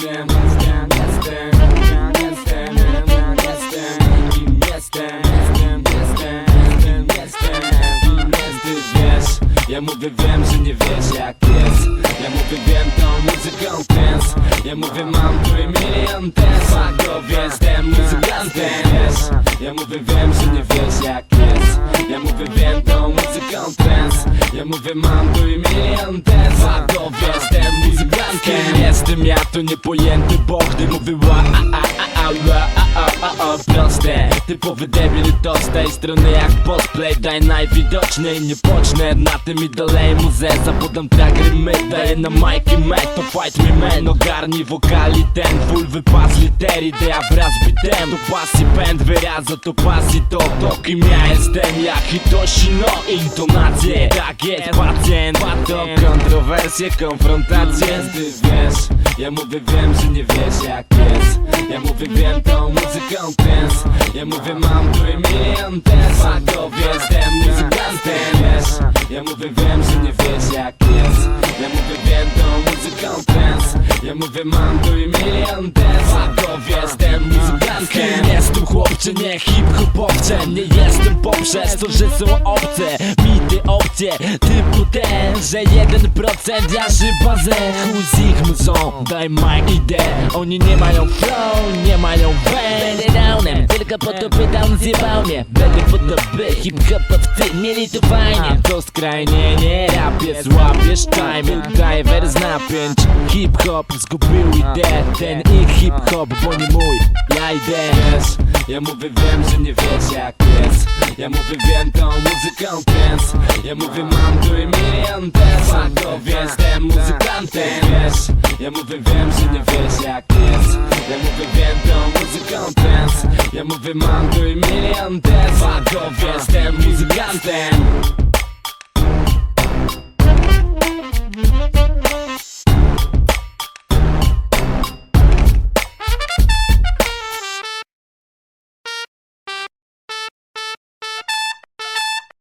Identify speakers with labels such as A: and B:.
A: jestem, jestem, jestem, ja jestem, ja jestem, kim jestem, jestem, jestem, jestem, jestem, kim jesteś, wiesz Ja mówię wiem, że nie wiesz jak jest Ja mówię wiem tą muzyką tens Ja mówię mam trój milion tens Fuck jestem muzykantem, wiesz Ja mówię wiem, że nie wiesz jak jest Ja mówię wiem tą muzyką tens Ja mówię mam trój milion tens Fuck off, jestem ja to niepojęty bochdy Mówię ła a a a a ła a a a a ще поведе ми ли то с тази страна? Як посплей, Дай най-видочне и не почне. Едната ми да лей музе Западам тя гримит, да е на майки мек То файт ми мен, гарни вокали ден Вульве пас литери, да я вряз битем Топа си бен, дверя за топа си топ Ток и мя е стен, як и тошино Интонация, так е пациент. Батъл, контроверсия, конфронтация. С дивеш, я му бивем, че не веш як ес Я му бивем, то музикал пенс. Ja mówię mam milion tens Fagowie, jestem muzykantem, wiesz Ja mówię wiem, że nie wiesz jak jest. Ja mówię wiem muzyką trans Ja mówię mam milion tens Fagowie, jestem muzykantem jestem chłopcze, nie hip-hopowcem Nie jestem poprzez to, że są obce. Mity opcje typu ten Że 1% jarzy bazę Chuj z ich muzą, daj mic idę Oni nie mają flow, nie mają downem, tylko po to pytam zjebał mnie. Będę po to by hip-hopowcy mieli to fajnie. To skrajnie nie rap jest, łapiesz time Daj wers na pięć Hip-hop zgubił ideę. Ten ich hip-hop, bo nie mój Ja idę. Wiesz, ja mówię wiem, że nie wiesz jak jest. Ja mówię wiem tą muzyką trans Ja mówię mam tu i milion tens Fagowie, jestem muzykantem Wiesz, ja mówię wiem, że nie wiesz jak jest Ja mówię wiem tą muzyką trans Ja mówię mam tu i milion tens Fagowie, jestem muzykantem